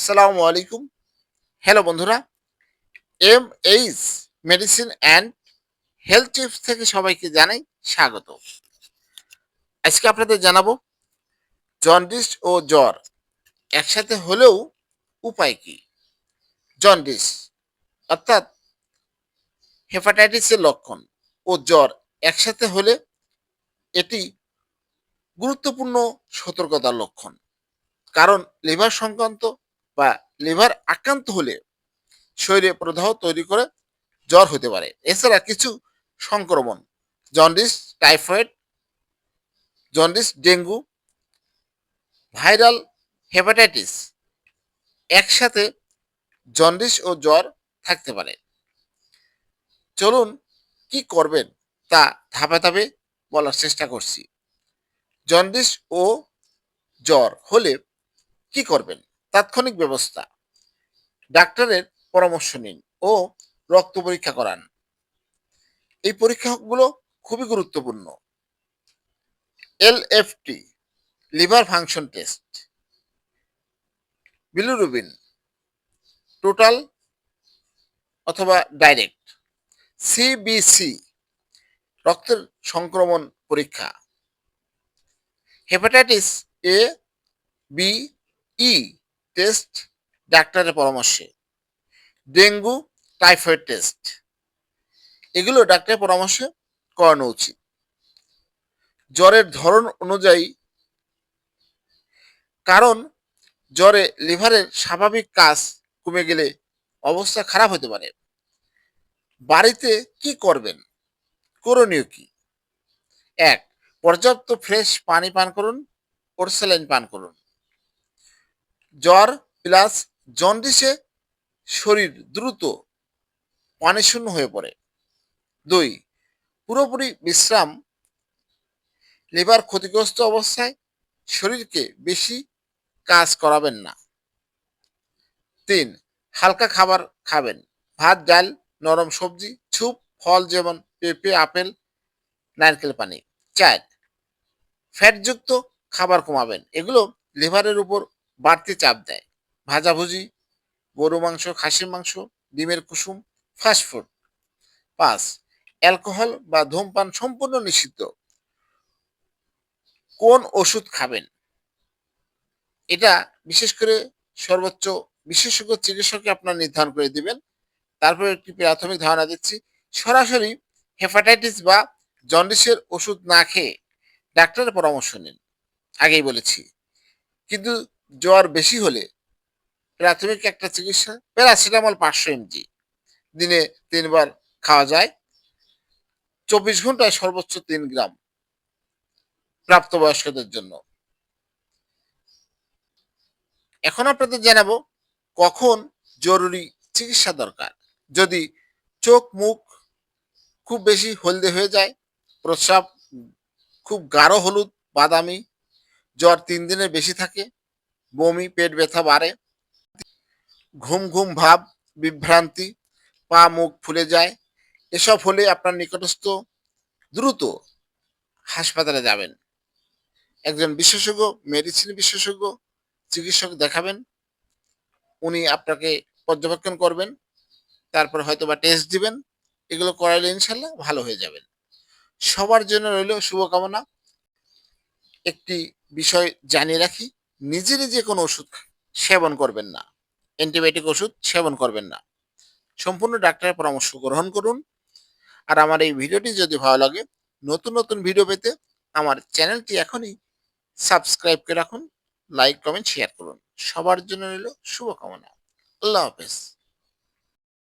আসসালামু আলাইকুম। হ্যালো বন্ধুরা। M H medicine and health tips থেকে সবাইকে জানাই স্বাগত। আজকে আপনাদের জানাব জন্ডিস ও জ্বর একসাথে হলেও উপায় কি? জন্ডিস অর্থাৎ হেপাটাইটিসের লক্ষণ ও জ্বর একসাথে হলে এটি গুরুত্বপূর্ণ সতর্কতার লক্ষণ। কারণ লিভার সংক্রান্ত বা লিভার আক্রান্ত হলে শরীরে প্রদাহ তৈরি করে জ্বর হতে পারে। এছাড়া কিছু সংক্রমণ jaundice typhoid jaundice dengue viral hepatitis একসাথে জন্ডিস ও জ্বর থাকতে পারে। চলুন কি করবেন তা ধাপে ধাপে বলার চেষ্টা করছি। জন্ডিস ও জ্বর হলে কি করবেন? তাৎক্ষণিক ব্যবস্থা। ডাক্তারের পরামর্শ নিন ও রক্ত পরীক্ষা করান। এই পরীক্ষাগুলো খুবই গুরুত্বপূর্ণ। LFT liver function test. Bilirubin, total অথবা ডাইরেক্ট। সিবিসি রক্তের সংক্রমণ পরীক্ষা। Hepatitis A B E test ডাক্তারের পরামর্শে। ডেঙ্গু টাইফয়েড টেস্ট এগুলো ডাক্তারের পরামর্শে করানো উচিত। জ্বরের ধরন অনুযায়ী, কারণ জ্বরে লিভারের স্বাভাবিক কাজ কমে গেলে অবস্থা খারাপ হতে পারে। বাড়িতে কি করবেন? করণীয় কি? এক, পর্যাপ্ত ফ্রেশ পানি পান করুন পোর্সেলাইন পান করুন। জ্বর প্লাস জন্ডিসে শরীর দ্রুত পানিশূন্য হয়ে পড়ে। দুই, পুরোপুরি বিশ্রাম লিভার ক্ষতিগ্রস্ত অবস্থায় শরীরকে বেশি কাজ করাবেন না। তিন, হালকা খাবার খাবেন। ভাত, ডাল, নরম সবজি ছুপ ফল যেমন পেঁপে, আপেল, নারকেল, পানি। চার, ফ্যাটযুক্ত খাবার কমাবেন। এগুলো লিভারের উপর বাড়তি চাপ দেয়। ভাজাভুজি, গরু মাংস, খাসির মাংস, ডিমের কুসুম ফাস্টফুড পাঁচ, অ্যালকোহল বা ধূমপান সম্পূর্ণ নিষিদ্ধ। কোন ওষুধ খাবেন? এটা বিশেষ করে সর্বোচ্চ বিশেষজ্ঞ চিকিৎসককে আপনার নির্ধারণ করে দিবেন। তারপর একটি প্রাথমিক ধারণা দিচ্ছি, সরাসরি হেপাটাইটিস বা জন্ডিসের ওষুধ না খেয়ে ডাক্তারের পরামর্শ নিন। আগেই বলেছি। কিন্তু জ্বর বেশি হলে প্রাথমিক একটা চিকিৎসা, প্যারাসিটামল পাঁচশো এমজি। দিনে তিনবার খাওয়া যায়। চব্বিশ ঘন্টায় সর্বোচ্চ তিন গ্রাম প্রাপ্তবয়স্কদের জন্য। এখন আপনাদের জানাব, কখন জরুরি চিকিৎসা দরকার? যদি চোখ, মুখ খুব বেশি হলদে হয়ে যায়, প্রস্রাব খুব গাঢ় হলুদ, বাদামি, জ্বর তিন দিনের বেশি থাকে বমি, পেট ব্যথা বাড়ে। ঘুম ঘুম ভাব, বিভ্রান্তি, পা মুখ ফুলে যায়। এসব হলে আপনার নিকটস্থ দ্রুত হাসপাতালে যাবেন। একজন বিশেষজ্ঞ মেডিসিন বিশেষজ্ঞ, চিকিৎসক দেখাবেন। উনি আপনাকে পর্যবেক্ষণ করবেন। তারপর হয়তো বা টেস্ট দিবেন। এগুলো করাইলে ইনশাল্লাহ ভালো হয়ে যাবেন। সবার জন্য রইল শুভকামনা। একটি বিষয় জানিয়ে রাখি। নিজে নিজে কোনো ওষুধ সেবন করবেন না। অ্যান্টিবায়োটিক ওষুধ সেবন করবেন না। সম্পূর্ণ ডাক্তারের পরামর্শ গ্রহণ করুন। আর আমার এই ভিডিওটি যদি ভালো লাগে, নতুন নতুন ভিডিও পেতে আমার চ্যানেলটি এখনই সাবস্ক্রাইব করে রাখুন, লাইক, কমেন্ট, শেয়ার করুন। সবার জন্য রইল শুভকামনা। আল্লাহ হাফেজ।